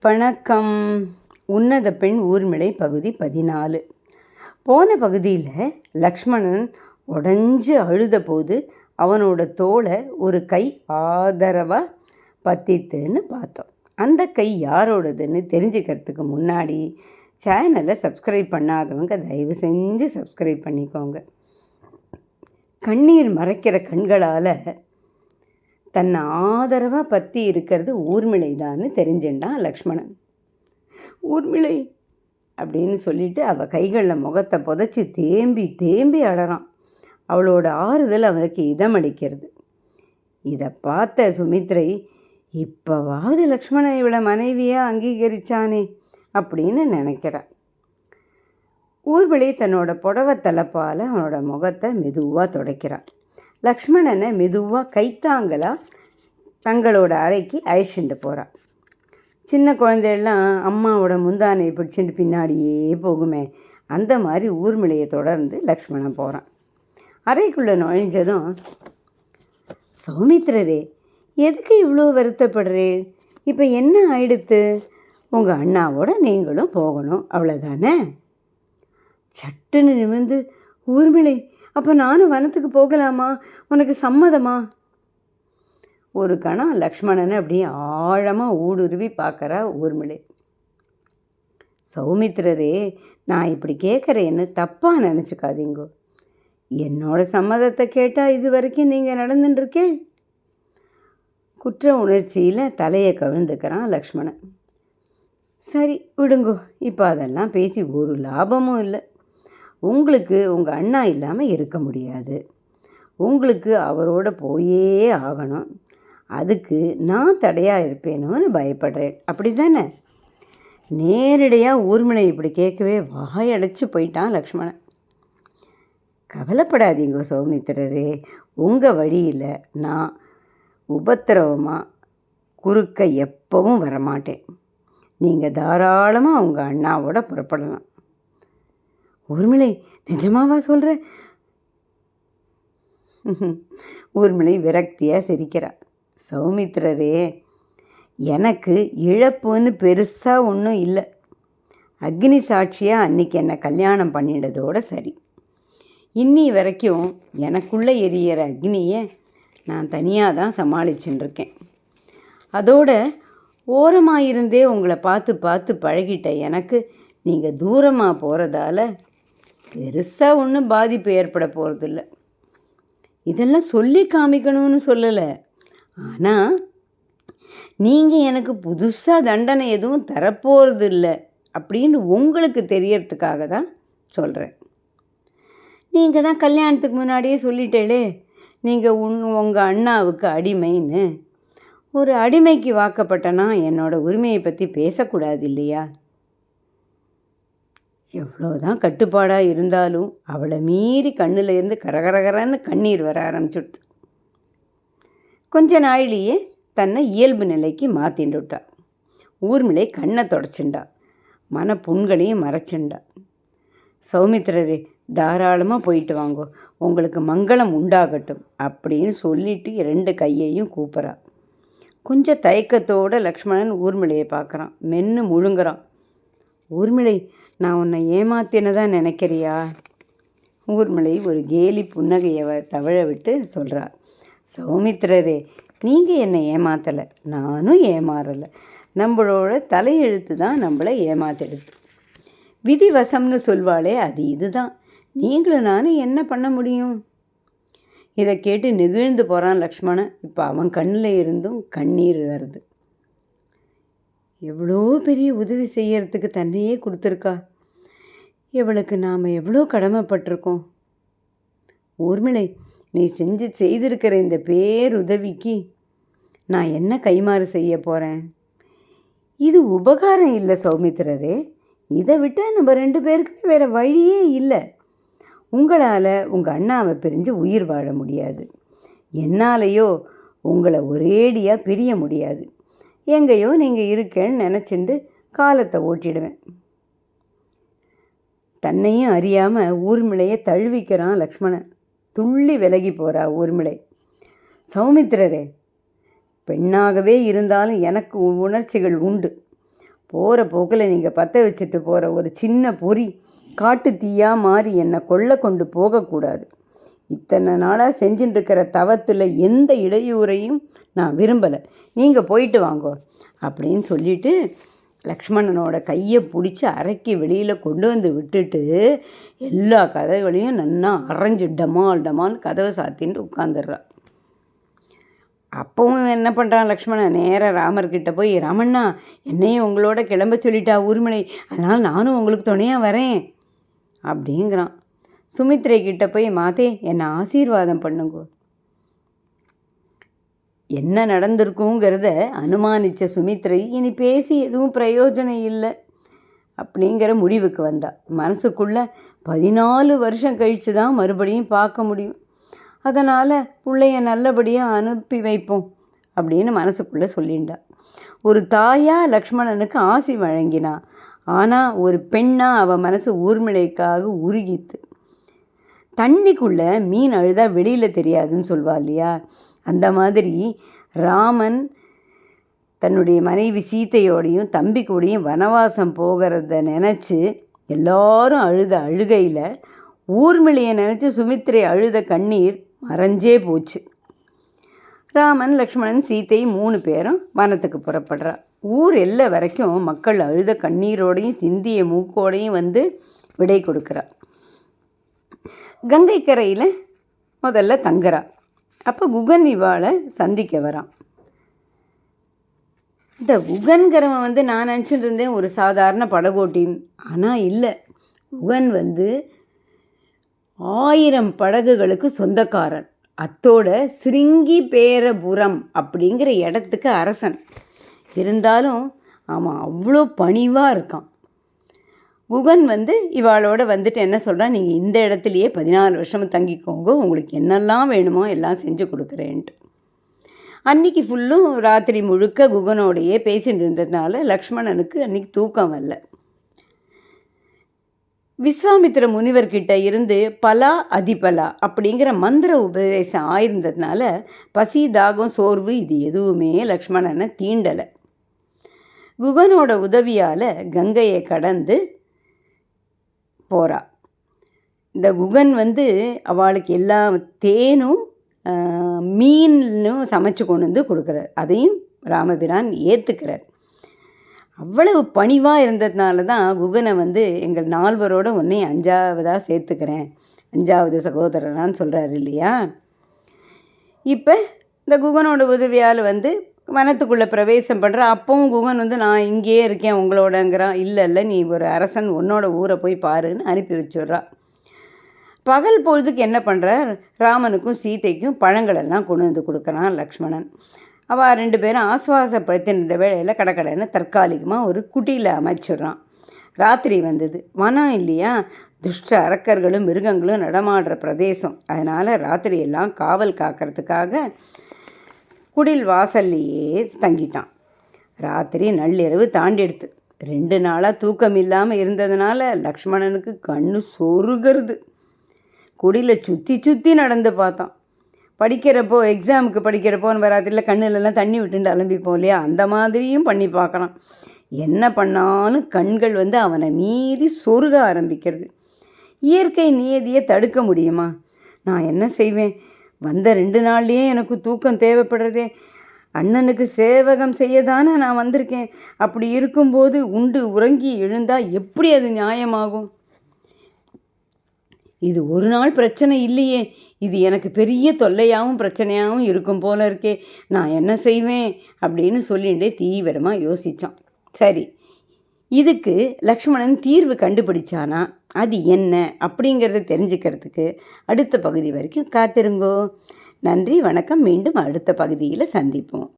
வணக்கம். உன்னத பெண் ஊர்மிளை பகுதி பதினாலு. போன பகுதியில் லக்ஷ்மணன் உடஞ்சு அழுத போது அவனோட தோலை ஒரு கை ஆதரவாக பத்தித்துன்னு பார்த்தோம். அந்த கை யாரோடதுன்னு தெரிஞ்சுக்கிறதுக்கு முன்னாடி சேனலை சப்ஸ்கிரைப் பண்ணாதவங்க தயவு செஞ்சு சப்ஸ்கிரைப் பண்ணிக்கோங்க. கண்ணீர் மறைக்கிற கண்களால் தன்னை ஆதரவாக பற்றி இருக்கிறது ஊர்மிளைதான்னு தெரிஞ்சுட்டான் லக்ஷ்மணன். ஊர்மிளை அப்படின்னு சொல்லிட்டு அவள் கைகளில் முகத்தை புதைச்சி தேம்பி தேம்பி அழறான். அவளோட ஆறுதல் அவனுக்கு இதமளிக்கிறது. இதை பார்த்த சுமித்ரை இப்போவாவது லக்ஷ்மணன் இவளை மனைவியாக அங்கீகரிச்சானே? அப்படின்னு நினைக்கிறான் ஊர்வழி தன்னோட புடவை தலைப்பால் அவனோட முகத்தை மெதுவாக துடைக்கிறான் லக்ஷ்மணனை மெதுவாக கைத்தாங்கலாக தங்களோட அறைக்கு அழைச்சிட்டு போகிறான் சின்ன குழந்தையெல்லாம் அம்மாவோட முந்தானையை பிடிச்சிட்டு பின்னாடியே போகுமே. அந்த மாதிரி ஊர்மிளையை தொடர்ந்து லக்ஷ்மணன் போகிறான் அறைக்குள்ளே நுழைஞ்சதும் சௌமித்ரரே எதுக்கு இவ்வளோ வருத்தப்படுறே? இப்போ என்ன ஆயிடுத்து? உங்கள் அண்ணாவோட நீங்களும் போகணும் அவ்வளோதானே சட்டுன்னு நிமிர்ந்து ஊர்மிளை அப்போ நானும் வனத்துக்கு போகலாமா? உனக்கு சம்மதமா? ஒரு கணம் லக்ஷ்மணனை அப்படியே ஆழமாக ஊடுருவி பார்க்குறா ஊர்மிளை. சௌமித்ரரே நான் இப்படி கேட்குறேன்னு தப்பாக நினச்சிக்காதீங்கோ. என்னோட சம்மதத்தை கேட்டால் இது வரைக்கும் நீங்கள் நடந்துட்டுருக்கேள் குற்ற உணர்ச்சியில் தலையை கவிழ்ந்துக்கிறான் லக்ஷ்மணன். சரி விடுங்கோ. இப்போ அதெல்லாம் பேசி ஒரு லாபமும் இல்லை. உங்களுக்கு உங்கள் அண்ணா இல்லாமல் இருக்க முடியாது. உங்களுக்கு அவரோட போயே ஆகணும். அதுக்கு நான் தடையாக இருப்பேனோன்னு பயப்படுறேன். அப்படி தானே நேரடியாக ஊர்மிளை இப்படி கேட்கவே வாயடைச்சு போயிட்டான் லக்ஷ்மணன். கவலைப்படாதீங்க சௌமித்திரரே. உங்கள் வழியில் நான் உபத்திரவமாக குறுக்க எப்பவும் வரமாட்டேன். நீங்கள் தாராளமாக உங்கள் அண்ணாவோட புறப்படலாம். ஊர்மிளை நிஜமாவா சொல்கிற ஊர்மிளை விரக்தியாக சிரிக்கிறார் சௌமித்ரரே எனக்கு இழப்புன்னு பெருசாக ஒன்றும் இல்லை. அக்னி சாட்சியாக அன்றைக்கி என்னை கல்யாணம் பண்ணிட்டதோட சரி. இன்னி வரைக்கும் எனக்குள்ளே எரியிற அக்னியை நான் தனியாக தான் சமாளிச்சுட்டுருக்கேன் அதோட ஓரமாக இருந்தே உங்களை பார்த்து பார்த்து பழகிட்ட எனக்கு நீங்கள் தூரமாக போகிறதால பெருசாக ஒன்றும் பாதிப்பு ஏற்பட போகிறதில்ல இதெல்லாம் சொல்லி காமிக்கணும்னு சொல்லலை. ஆனால் நீங்கள் எனக்கு புதுசாக தண்டனை எதுவும் தரப்போகிறது இல்லை அப்படின்னு உங்களுக்கு தெரியறதுக்காக தான் சொல்கிறேன் நீங்கள் தான் கல்யாணத்துக்கு முன்னாடியே சொல்லிட்டேளே நீங்கள் உன் உங்கள் அண்ணாவுக்கு அடிமைன்னு. ஒரு அடிமைக்கு வாக்கப்பட்டனா என்னோடய உரிமையை பற்றி பேசக்கூடாது இல்லையா? எவ்வளோதான் கட்டுப்பாடாக இருந்தாலும் அவளை மீறி கண்ணில் இருந்து கரகரகரன்னு கண்ணீர் வர ஆரம்பிச்சுடுது. கொஞ்ச நாளிலேயே தன்னை இயல்பு நிலைக்கு மாற்றிண்டுட்டா ஊர்மிளை கண்ணை தொடச்சுண்டா. மன புண்களையும் மறைச்சுண்டா. சௌமித்திரரே தாராளமாக போயிட்டு வாங்கோ. உங்களுக்கு மங்களம் உண்டாகட்டும் அப்படின்னு சொல்லிட்டு ரெண்டு கையையும் கூப்பிட்றா கொஞ்சம் தயக்கத்தோடு லக்ஷ்மணன் ஊர்மிளையை பார்க்குறான். மென்று முழுங்குறான். ஊர்மிளை நான் உன்னை ஏமாத்தினதா நினைக்கிறியா? ஊர்மிளை ஒரு கேலி புன்னகையை தவழ விட்டு சொல்கிறார் சௌமித்திரரே நீங்கள் என்னை ஏமாத்தலை நானும் ஏமாறலை. நம்மளோட தலையெழுத்து தான் நம்மளை ஏமாத்திடுது. விதிவசம்னு சொல்வாளே அது இதுதான். நீங்களும் நானும் என்ன பண்ண முடியும்? இதை கேட்டு நெகிழ்ந்து போகிறான் லக்ஷ்மணன். இப்போ அவன் கண்ணில் இருந்தும் கண்ணீர் வருது. எவ்வளோ பெரிய உதவி செய்யறதுக்கு தன்னையே கொடுத்துருக்கா? இவளுக்கு நாம் எவ்வளோ கடமைப்பட்டிருக்கோம்? ஊர்மிளை நீ செஞ்சு செய்திருக்கிற இந்த பேருதவிக்கு நான் என்ன கைமாறு செய்ய போகிறேன் இது உபகாரம் இல்லை சௌமித்திரரே. இதை விட்டால் நம்ம ரெண்டு பேருக்குமே வேறு வழியே இல்லை. உங்களால் உங்கள் அண்ணாவை பிரிஞ்சு உயிர் வாழ முடியாது. என்னாலேயோ உங்களை ஒரேடியாக பிரிய முடியாது. எங்கேயோ நீங்கள் இருக்கேன்னு நினச்சிண்டு காலத்தை ஓட்டிடுவேன். தன்னையும் அறியாமல் ஊர்மிளையை தழுவிக்கிறான் லக்ஷ்மணன். துள்ளி விலகி போகிறா ஊர்மிளை. சௌமித்திரரே பெண்ணாகவே இருந்தாலும் எனக்கு உணர்ச்சிகள் உண்டு. போகிற போக்கில் நீங்கள் பற்ற வச்சுட்டு போகிற ஒரு சின்ன பொறி காட்டு தீயாக மாறி என்னை கொல்ல கொண்டு போகக்கூடாது. இத்தனை நாளாக செஞ்சுட்டுருக்கிற தவத்தில் எந்த இடையூறையும் நான் விரும்பலை. நீங்கள் போயிட்டு வாங்கோ அப்படின்னு சொல்லிட்டு லக்ஷ்மணனோட கையை பிடிச்சி அரைக்கி வெளியில் கொண்டு வந்து விட்டுட்டு எல்லா கதைகளையும் நன்னா அரைஞ்சு டமால் டமால் கதவை சாத்தின்ட்டு உட்காந்துடுறா அப்பவும் என்ன பண்ணுறான் லக்ஷ்மணன் நேராக ராமர்கிட்ட போய் ராமண்ணா என்னையும் உங்களோட கிளம்ப சொல்லிட்டா ஊர்மிளை அதனால் நானும் உங்களுக்கு துணையாக வரேன் அப்படிங்கிறான். சுமித்ரை கிட்ட போய் மாதே என்னை ஆசீர்வாதம் பண்ணுங்க. என்ன நடந்திருக்குங்கிறத அனுமானித்த சுமித்ரை இனி பேசி எதுவும் பிரயோஜனம் இல்லை. அப்படிங்கிற முடிவுக்கு வந்தா. மனசுக்குள்ள பதினாலு வருஷம் கழித்து தான் மறுபடியும் பார்க்க முடியும். அதனால் பிள்ளைய நல்லபடியாக அனுப்பி வைப்போம் அப்படின்னு மனசுக்குள்ளே சொல்லிண்டா. ஒரு தாயாக லக்ஷ்மணனுக்கு ஆசி வழங்கினா ஆனால் ஒரு பெண்ணாக அவள் மனசு ஊர்மிளைக்காக உருகித்து தண்ணிக்குள்ளே மீன் அழுதா வெளியில் தெரியாதுன்னு சொல்வா இல்லையா? அந்த மாதிரி ராமன் தன்னுடைய மனைவி சீத்தையோடையும் தம்பி கூடயும் வனவாசம் போகிறத நினச்சி எல்லாரும் அழுத அழுகையில் ஊர்மிளியை நினச்சி சுமித்திரை அழுத கண்ணீர் மறைஞ்சே போச்சு. ராமன் லக்ஷ்மணன் சீத்தை மூணு பேரும் வனத்துக்கு புறப்படுறா. ஊர் எல்லை வரைக்கும் மக்கள் அழுத கண்ணீரோடையும் சிந்திய மூக்கோடையும் வந்து விடை கொடுக்குறா. கங்கை கரையில் முதல்ல தங்குறா. அப்போ குகன் இவாளை சந்திக்க வரான் இந்த குகன்கிறவன் வந்து நான் நினச்சிட்டு இருந்தேன் ஒரு சாதாரண படகோட்டின். ஆனால் இல்லை. குகன் வந்து ஆயிரம் படகுகளுக்கு சொந்தக்காரன். அத்தோட சிருங்கி பேரபுரம் அப்படிங்கிற இடத்துக்கு அரசன். இருந்தாலும் அவன் அவ்வளோ பணிவாக இருக்கான். குகன் வந்து இவாளோட வந்துட்டு என்ன சொல்கிறான் நீங்கள் இந்த இடத்துலையே பதினாலு வருஷம் தங்கிக்கோங்க. உங்களுக்கு என்னெல்லாம் வேணுமோ எல்லாம் செஞ்சு கொடுக்குறேன்ட்டு. அன்னைக்கு ஃபுல்லும் ராத்திரி முழுக்க குகனோடையே பேசிட்டு இருந்ததுனால லக்ஷ்மணனுக்கு அன்னைக்கு தூக்கம் வரல. விஸ்வாமித்திர முனிவர்கிட்ட இருந்து பலா அதிபலா அப்படிங்கிற மந்திர உபதேசம் ஆயிருந்ததுனால பசி தாகம் சோர்வு இது எதுவுமே லக்ஷ்மணனை தீண்டலை. குகனோட உதவியால் கங்கையை கடந்து போகிறா இந்த குகன் வந்து அவளுக்கு எல்லா தேனும் மீனும் சமைச்சு கொண்டு வந்து கொடுக்குறார். அதையும் ராமபிரான் ஏற்றுக்கிறார் அவ்வளவு பணிவாக இருந்ததுனால தான் குகனை வந்து எங்கள் நால்வரோட ஒன்றே அஞ்சாவதாக சேர்த்துக்கிறேன். அஞ்சாவது சகோதரனான்னு சொல்கிறாரு இல்லையா? இப்போ இந்த குகனோட உதவியால் வந்து வனத்துக்குள்ளே பிரவேசம் பண்ணுற அப்பவும் குகன் வந்து நான் இங்கேயே இருக்கேன் உங்களோடங்கிறான். இல்லை இல்லை நீ ஒரு அரசன் உன்னோட ஊரை போய் பாருன்னு அனுப்பி வச்சுட்றா. பகல் பொழுதுக்கு என்ன பண்ணுறார் ராமனுக்கும் சீதைக்கும் பழங்களெல்லாம் கொண்டு வந்து கொடுக்குறான் லக்ஷ்மணன். அவள் ரெண்டு பேரும் ஆசுவாசப்படுத்தின வேளையில் கடக்கடன்னு தற்காலிகமாக ஒரு குட்டியில் அமைச்சிடுறான். ராத்திரி வந்தது. வனம் இல்லையா? துஷ்ட அரக்கர்களும் மிருகங்களும் நடமாடுற பிரதேசம். அதனால் ராத்திரியெல்லாம் காவல் காக்கிறதுக்காக குடில் வாசல்லையே தங்கிட்டான். ராத்திரி நள்ளிரவு தாண்டிடுத்து. ரெண்டு நாளாக தூக்கம் இல்லாமல் இருந்ததுனால லக்ஷ்மணனுக்கு கண்ணு சொருகிறது குடியில் சுற்றி சுற்றி நடந்து பார்த்தான். படிக்கிறப்போ எக்ஸாமுக்கு படிக்கிறப்போ நம்ம ராத்திரியில் கண்ணிலெல்லாம் தண்ணி விட்டுட்டு அலம்பிப்போம் இல்லையா? அந்த மாதிரியும் பண்ணி பார்க்குறான். என்ன பண்ணாலும் கண்கள் வந்து அவனை மீறி சொருக ஆரம்பிக்கிறது. இயற்கை நியதியை தடுக்க முடியுமா? நான் என்ன செய்வேன்? வந்த ரெண்டு நாள்லேயே எனக்கு தூக்கம் தேவைப்படுறதே. அண்ணனுக்கு சேவகம் செய்ய தானே நான் வந்திருக்கேன். அப்படி இருக்கும்போது உண்டு உறங்கி எழுந்தால் எப்படி அது நியாயமாகும்? இது ஒரு நாள் பிரச்சனை இல்லையே. இது எனக்கு பெரிய தொல்லையாகவும் பிரச்சனையாகவும் இருக்கும் போல இருக்கே. நான் என்ன செய்வேன்? அப்படின்னு சொல்லிட்டு தீவிரமாக யோசித்தான் சரி இதுக்கு லக்ஷ்மணன் தீர்வு கண்டுபிடிச்சானா? அது என்ன? அப்படிங்கிறத தெரிஞ்சுக்கிறதுக்கு அடுத்த பகுதி வரைக்கும் காத்திருங்கோ. நன்றி வணக்கம். மீண்டும் அடுத்த பகுதியில் சந்திப்போம்.